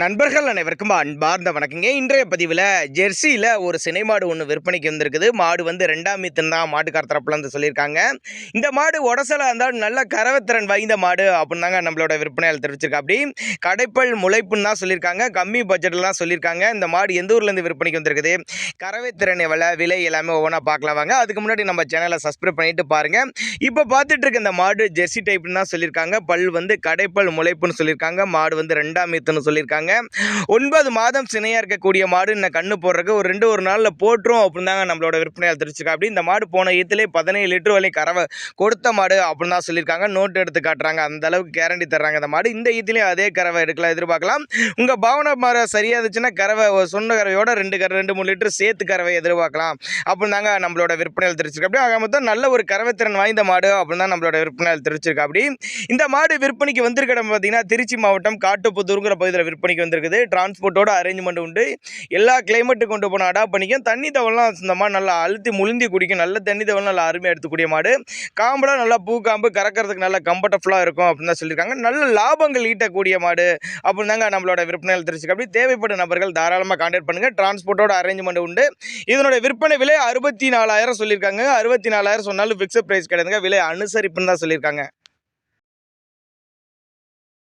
நண்பர்கள் அனைவருக்கும் அன்பார்ந்த வணக்கங்க. இன்றைய பதிவில் ஜெர்சியில் ஒரு சினை மாடு ஒன்று விற்பனைக்கு வந்திருக்குது. மாடு வந்து ரெண்டாம் மீத்தன் தான் மாட்டுக்கார தரப்பில் வந்து சொல்லியிருக்காங்க. இந்த மாடு உடசலாக இருந்தாலும் நல்ல கரவத்திறன் வாய்ந்த மாடு அப்படின்னு தாங்க நம்மளோட விற்பனையால் தெரிவிச்சிருக்கா. அப்படி கடைப்பல் முளைப்புன்னு தான் சொல்லியிருக்காங்க. கம்மி பட்ஜெட்லாம் சொல்லியிருக்காங்க. இந்த மாடு எந்த ஊர்லேருந்து விற்பனைக்கு வந்திருக்குது? கறவைத்திறன் எவ்வளோ விலை எல்லாமே ஒவ்வொன்றா பார்க்கலாம் வாங்க. அதுக்கு முன்னாடி நம்ம சேனலை சப்ஸ்கிரைப் பண்ணிட்டு பாருங்கள் இப்போ பார்த்துட்டு இருக்க இந்த மாடு ஜெர்சி டைப்னு தான் சொல்லியிருக்காங்க. பல் வந்து கடைப்பல் முளைப்புன்னு சொல்லியிருக்காங்க. மாடு வந்து ரெண்டாம் மீத்துன்னு சொல்லியிருக்காங்க. ஒன்பது மாதம் சினையாக இருக்கக்கூடிய மாடு இன்னும் கண்ணு போடுறதுக்கு ஒரு ரெண்டு ஒரு நாளில் போட்டுரும் அப்படின்னு தாங்க நம்மளோட விற்பனையால் தெரிவிச்சிருக்கா அப்படி இந்த மாடு போன ஈத்துலேயே பதினேழு லிட்டர் வரையும் கறவை கொடுத்த மாடு அப்படின்னு தான் சொல்லியிருக்காங்க. நோட்டு எடுத்து காட்டுறாங்க. அந்த அளவுக்கு கேரண்டி தர்றாங்க அந்த மாடு. இந்த ஈத்துலேயும் அதே கறவை எடுக்கலாம் எதிர்பார்க்கலாம். உங்கள் பாவனை மாற சரியாக இருந்துச்சுன்னா கறவை ஒரு சொன்ன கறவையோட ரெண்டு கரை ரெண்டு மூணு லிட்டர் சேர்த்து கறவை எதிர்பார்க்கலாம். அப்படின்னு தாங்க நம்மளோட விற்பனையால் தெரிவிச்சிருக்கா அப்படி ஆக மொத்தம் நல்ல ஒரு கறவைத்திறன் வாய்ந்த மாடு அப்படின்னு தான் நம்மளோட விற்பனையால் தெரிவிச்சிருக்கா அப்படி இந்த மாடு விற்பனைக்கு வந்திருக்க பார்த்தீங்கன்னா திருச்சி மாவட்டம் காட்டுப்புத்தூருங்கிற பகுதியில் விற்பனை பண்ணிக்கு வந்திருக்குது. டிரான்ஸ்போர்ட்டோட அரேஞ்ச்மெண்ட் உண்டு. எல்லா கிளைமேட்டுக்கு கொண்டு போன அடாப்ட் பண்ணிக்கும். தண்ணி தவெல்லாம் இந்த மாதிரி நல்லா அழுத்தி முழுந்தி குடிக்கும். நல்ல தண்ணி தவள் நல்லா அருமையாக எடுத்துக்கூடிய மாடு. காம்பெலாம் நல்லா பூ காம்பு கறக்கிறதுக்கு நல்லா கம்ஃபர்டபுளாக இருக்கும் அப்படின்னு தான் சொல்லியிருக்காங்க. நல்ல லாபங்கள் ஈட்டக்கூடிய மாடு அப்படின்னு தாங்க நம்மளோட விற்பனையில் தெரிஞ்சுக்க அப்படி தேவைப்படும் நபர்கள் தாராளமாக கான்டாக்ட் பண்ணுங்கள் டிரான்ஸ்போர்ட்டோட அரேஞ்ச்மெண்ட் உண்டு. இதனோட விற்பனை விலை அறுபத்தி நாலாயிரம் சொல்லியிருக்காங்க. அறுபத்தி நாலாயிரம் சொன்னாலும் ஃபிக்ஸட் ப்ரைஸ் கிடையாதுங்க. விலை அனுசரிப்புன்னு தான் சொல்லியிருக்காங்க.